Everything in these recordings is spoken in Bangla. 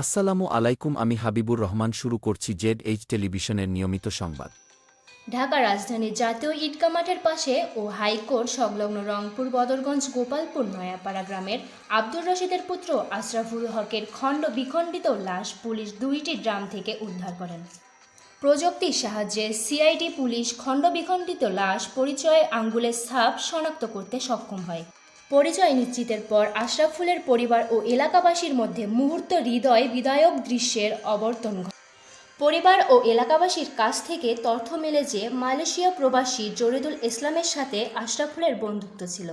আসসালামু আলাইকুম, আমি হাবিবুর রহমান, শুরু করছি জেড এইচ টেলিভিশনের নিয়মিত সংবাদ। ঢাকা রাজধানীর জাতীয় ঈদগা মাঠের পাশে ও হাইকোর্ট সংলগ্ন রংপুর, বদরগঞ্জ, গোপালপুর, নয়াপাড়া গ্রামের আব্দুর রশিদের পুত্র আশরাফুল হকের খণ্ড বিখণ্ডিত লাশ পুলিশ দুইটি ড্রাম থেকে উদ্ধার করেন। প্রযুক্তির সাহায্যে সিআইডি পুলিশ খণ্ড বিখণ্ডিত লাশ পরিচয়ে আঙ্গুলের ছাপ শনাক্ত করতে সক্ষম হয়। পরিচয় নিশ্চিতের পর আশরাফুলের পরিবার ও এলাকাবাসীর মধ্যে মুহূর্ত হৃদয় বিদায়ক দৃশ্যের অবর্তন ঘটে। পরিবার ও এলাকাবাসীর কাছ থেকে তথ্য মেলে যে মালয়েশিয়া প্রবাসী জরিদুল ইসলামের সাথে আশরাফুলের বন্ধুত্ব ছিল।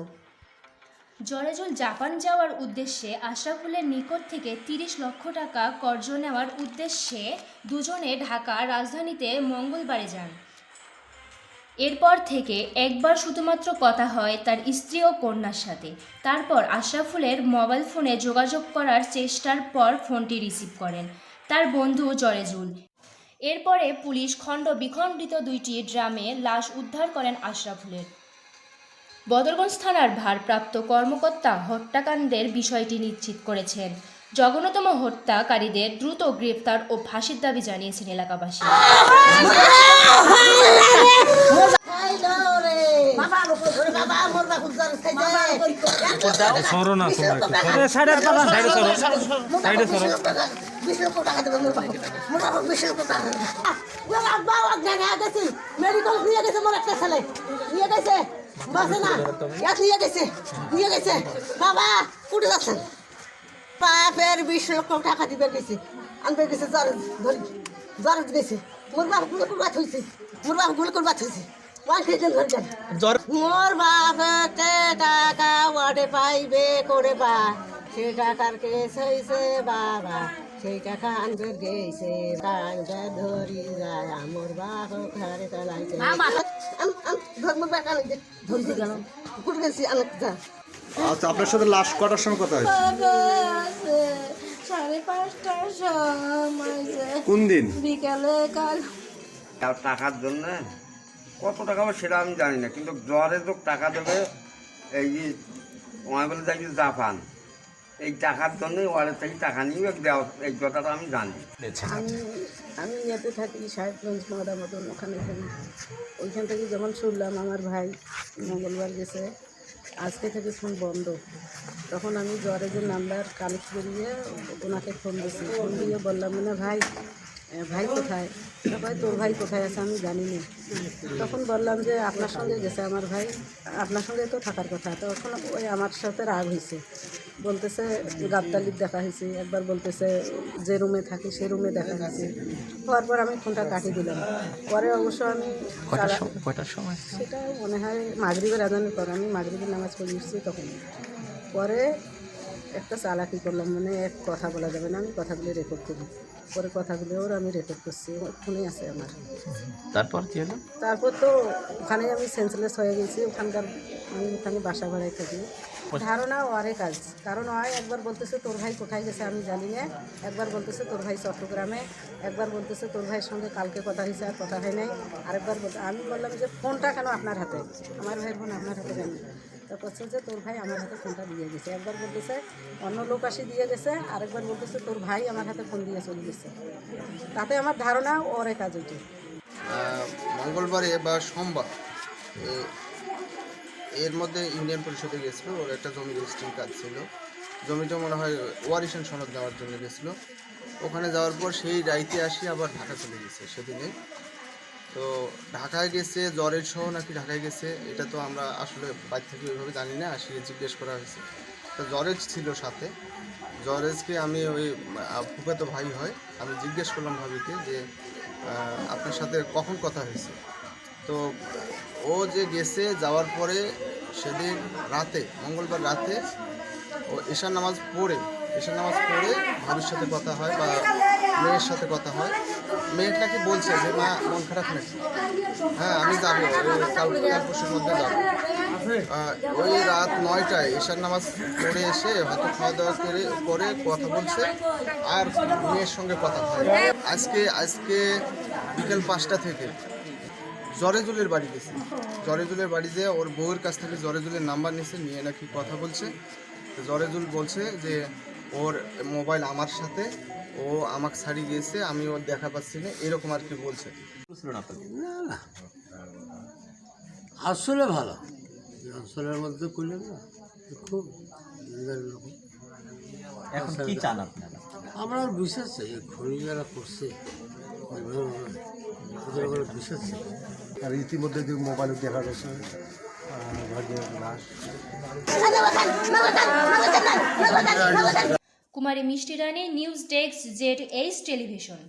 জরেজুল জাপান যাওয়ার উদ্দেশ্যে আশরাফুলের নিকট থেকে তিরিশ লক্ষ টাকা কর্জ নেওয়ার উদ্দেশ্যে দুজনে ঢাকা রাজধানীতে মঙ্গলবারে যান। এরপর থেকে একবার শুধুমাত্র কথা হয় তার স্ত্রী ও কন্যার সাথে। তারপর আশরাফুলের মোবাইল ফোনে যোগাযোগ করার চেষ্টার পর ফোনটি রিসিভ করেন। তার বন্ধু জরেজুল। এরপরে পুলিশ খণ্ড বিখণ্ডিত দুইটি ড্রামে লাশ উদ্ধার করেন আশরাফুলের। বদরগঞ্জ থানার ভারপ্রাপ্ত কর্মকর্তা হত্যাকাণ্ডের বিষয়টি নিশ্চিত করেছেন। জঘন্যতম হত্যাকারীদের দ্রুত গ্রেফতার ও ফাঁসির দাবি জানিয়েছেন এলাকাবাসী। গেছে একটা ছেলে গেছে বাবা, উঠে যাচ্ছেন। বাপের বিশ লক্ষ টাকা দিবে গেছে। আনবে গেছে জ্বর ধরি জ্বর গেছে। মোর বাপগুলো করবাত হয়েছে মোর বাপগুলো ধরে যান মোর বাপতে টাকা ওয়ার্ডে পাইবে করে বা। সে টাকার কেস হয়েছে বাবা সেই টাকা আনবে গেছে। টাকা ধরি যায় আমার বাপ ঘরে তলাইছে। ধর্ম বেটা ধরছি কেন কুট গেছি আনক যা। আচ্ছা আপনার সাথে লাস্ট কটার সময় কথা হয়েছে? সাড়ে পাঁচটার সময় কোন দিন? বিকালে কাল আর টাকার জন্য? কত টাকা হবে সেটা আমি জানি না কিন্তু জ্বরে তো টাকা দেবে এই যে বলে যাই জাপান। এই টাকার জন্যই ওয়ারের থেকে টাকা নিয়ে দেওয়া এই কথাটা আমি জানি। আমি আমি ইয়েতে থাকি সাহেবগঞ্জ মাদা মতন ওখানে থাকি। ওইখান থেকে যখন শুনলাম আমার ভাই মঙ্গলবার গেছে আজকে থেকে ফোন বন্ধ। তখন আমি যে নাম্বার কালেক্ট করিয়ে ওনাকে ফোন দিয়েছি ফোন দিয়ে বললাম মানে ভাই ভাই কোথায়? তারপরে তোর ভাই কোথায় আছে আমি জানি না। তখন বললাম যে, আপনার সঙ্গে গেছে আমার ভাই। আপনার সঙ্গে তো থাকার কথা। তখন ওই আমার সাথে রাগ হয়েছে। বলতেছে গাবতালির দেখা হয়েছে। একবার বলতেছে যে রুমে থাকি সে রুমে দেখা হয়েছে। হওয়ার পর আমি ফোনটা কাটিয়ে দিলাম। পরে অবশ্য আমি তারা- সেটা মনে হয় মাগরিবের আজানের পর। আমি মাগরিবের নামাজ পড়ে এসেছি তখন। পরে একটা চালাকি করলাম মানে এক কথা বলা যাবে না আমি কথাগুলো রেকর্ড করি। পরে কথাগুলো ওর আমি রেকর্ড করছি ওর ফোনে আছে আমার। তারপর কি হলো? তারপর তো ওখানে আমি সেন্সলেস হয়ে গেছি। ওখানকার আমি ওখানে বাসা ভাড়ায় থাকি। ধারণা ওয়ারে কাজ। কারণ হয় একবার বলতেছে তোর ভাই কোথায় গেছে আমি জানি না। একবার বলতেছে তোর ভাই চট্টগ্রামে। একবার বলতেছে তোর ভাইয়ের সঙ্গে কালকে কথা হয়েছে আর কথা হয় নাই। আরেকবার বলতে আমি বললাম যে ফোনটা কেন আপনার হাতে? আমার ভাইয়ের ফোন আপনার হাতে কেন? তো বলছে যে তোর ভাই আমার হাতে ফোনটা দিয়ে গেছে। একবার বলতেছে অন্য লোক আসি দিয়ে গেছে। আরেকবার বলতেছে তোর ভাই আমার হাতে ফোন দিয়ে চলে গেছে। তাতে আমার ধারণা ওরে কাজ ওইটি মঙ্গলবারে বা সোমবার এর মধ্যে ইউনিয়ন পরিষদে গেছিল, ওর একটা জমি রেজিস্ট্রির কাজ ছিল। জমিটা মনে হয় ওয়ারিশন সনদ দেওয়ার জন্য গেছিল। ওখানে যাওয়ার পর সেই রাইতে আসি, আবার ঢাকা চলে গেছে সেদিনে। তো ঢাকায় গেছে, জ্বরের সহ নাকি ঢাকায় গেছে, এটা তো আমরা আসলে বাইর থেকে ওইভাবে জানি না আসি জিজ্ঞেস করা হয়েছে। তো জরেজ ছিল সাথে। জরেজকে আমি ওই ফুফাতো ভাই হয়, আমি জিজ্ঞেস করলাম ভাবিকে যে আপনার সাথে কখন কথা হয়েছে? তো ও যে গেছে যাওয়ার পরে সেদিন রাতে, মঙ্গলবার রাতে ও এশার নামাজ পড়ে এশার নামাজ পড়ে ভাবির সাথে কথা হয় বা মেয়ের সাথে কথা হয়। মেয়েটাকে বলছে যে, মা, মন খারাপ নাকি? হ্যাঁ আমি যাব কাল পরশুর মধ্যে যাব। ওই রাত নয়টায় এশার নামাজ পড়ে এসে হয়তো খাওয়া দাওয়া করে করে কথা বলছে আর মেয়ের সঙ্গে কথা হয়। আজকে আজকে বিকেল পাঁচটা থেকে জরেজুলের বাড়ি গেছে জরেজুলের বাড়িতে ওর বউয়ের কাছ থেকে জরেজুলের নাম্বার নিয়েছে নিয়ে নাকি কথা বলছে। জরেজুল বলছে যে ওর মোবাইল আমার সাথে ও আমাকে ছাড়ি গিয়েছে আমি ওর দেখা পাচ্ছি না এরকম আর কি বলছে। না না। আসলে ভালো। আসলের মধ্যে করলেন না খুব নিদারুণ রকম। এখন কি চান আপনারা? আমরা বিশ্বাস খনি যারা করছে। ওইভাবে আর ইতিমধ্যে যে মোবাইলে দেখা যাচ্ছে Kumari Mishti Rani news desk Z H television.